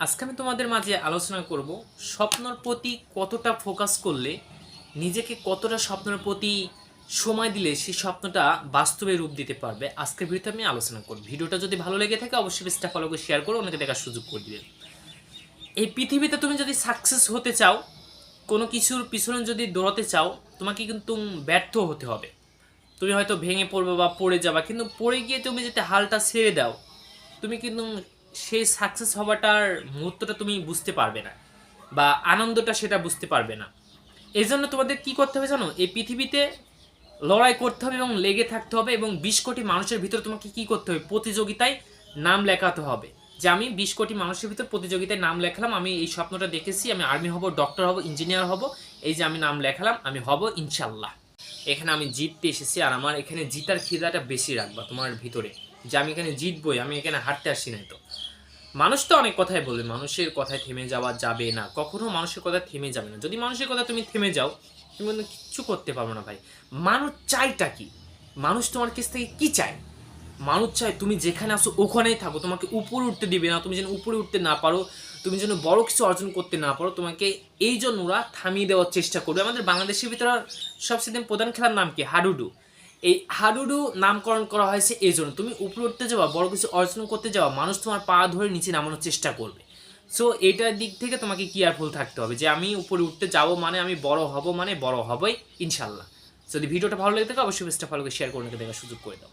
আজকে আমি তোমাদের মাঝে আলোচনা করব স্বপ্নর প্রতি কতটা ফোকাস করলে নিজেকে কতটা স্বপ্নের প্রতি সময় দিলে সেই স্বপ্নটা বাস্তবে রূপ দিতে পারবে, আজকের ভিডিওতে আমি আলোচনা করব। ভিডিওটা যদি ভালো লেগে থাকে, অবশ্যই পেজটা ফলো করে শেয়ার করে অনেকে দেখার সুযোগ করে দিবেন এই পৃথিবীতে তুমি যদি সাকসেস হতে চাও, কোনো কিছুর পিছনে যদি দৌড়াতে চাও, তোমাকে কিন্তু ব্যর্থ হতে হবে। তুমি হয়তো ভেঙে পড়বে বা পড়ে যাবা, কিন্তু পড়ে গিয়ে তুমি যদি হালটা ছেড়ে দাও, তুমি কিন্তু সেই সাকসেস হওয়াটার মুহূর্তটা তুমি বুঝতে পারবে না বা আনন্দটা সেটা বুঝতে পারবে না। এই জন্য তোমাদের কি করতে হবে জানো? এই পৃথিবীতে লড়াই করতে হবে এবং লেগে থাকতে হবে এবং বিশ কোটি মানুষের ভিতরে তোমাকে কি করতে হবে? প্রতিযোগিতায় নাম লেখাতে হবে। যে আমি বিশ কোটি মানুষের ভিতর প্রতিযোগিতায় নাম লেখালাম, আমি এই স্বপ্নটা দেখেছি, আমি আর্মি হব ডক্টর হব ইঞ্জিনিয়ার হব, এই যে আমি নাম লেখালাম, আমি হব ইনশাল্লাহ এখানে আমি জিততে এসেছি আর আমার এখানে জিতার খিদাটা বেশি রাখবা তোমার ভিতরে। যে আমি এখানে জিতবই, আমি এখানে হাঁটতে আসি নাই তো। মানুষ তো অনেক কথাই বলবে, মানুষের কথায় থেমে যাওয়া যাবে না। কখনো মানুষের কথায় থেমে যাবে না। যদি মানুষের কথা তুমি থেমে যাও, তুমি কিন্তু কিচ্ছু করতে পারব না ভাই। মানুষ চাইটা কি? মানুষ তোমার কাছ থেকে কি চায়? মানুষ চায় তুমি যেখানে আসো ওখানেই থাকো। তোমাকে উপরে উঠতে দিবে না। তুমি যেন উপরে উঠতে না পারো। তুমি যেন বড় কিছু অর্জন করতে না পারো। তোমাকে এই জন্য ওরা থামিয়ে দেওয়ার চেষ্টা করবে। আমাদের বাংলাদেশের ভিতরে সবচেয়ে প্রধান খেলার নাম কি? হাডুডু। এই হাডুডু নামকরণ করা হয়েছে এই জন্য তুমি উপরে উঠতে যাওয়া বড় কিছু অর্জন করতে যাওয়া মানুষ তোমার পা ধরে নিচে নামানোর চেষ্টা করবে। সো এটার দিক থেকে তোমাকে কেয়ারফুল থাকতে হবে যে আমি উপরে উঠতে যাব মানে আমি বড় হব মানে বড় হবই ইনশাল্লাহ যদি ভিডিওটা ভালো লেগে থাকে, অবশ্যই বেস্টটা ভালো করে শেয়ার করে দেখার সুযোগ করে দাও।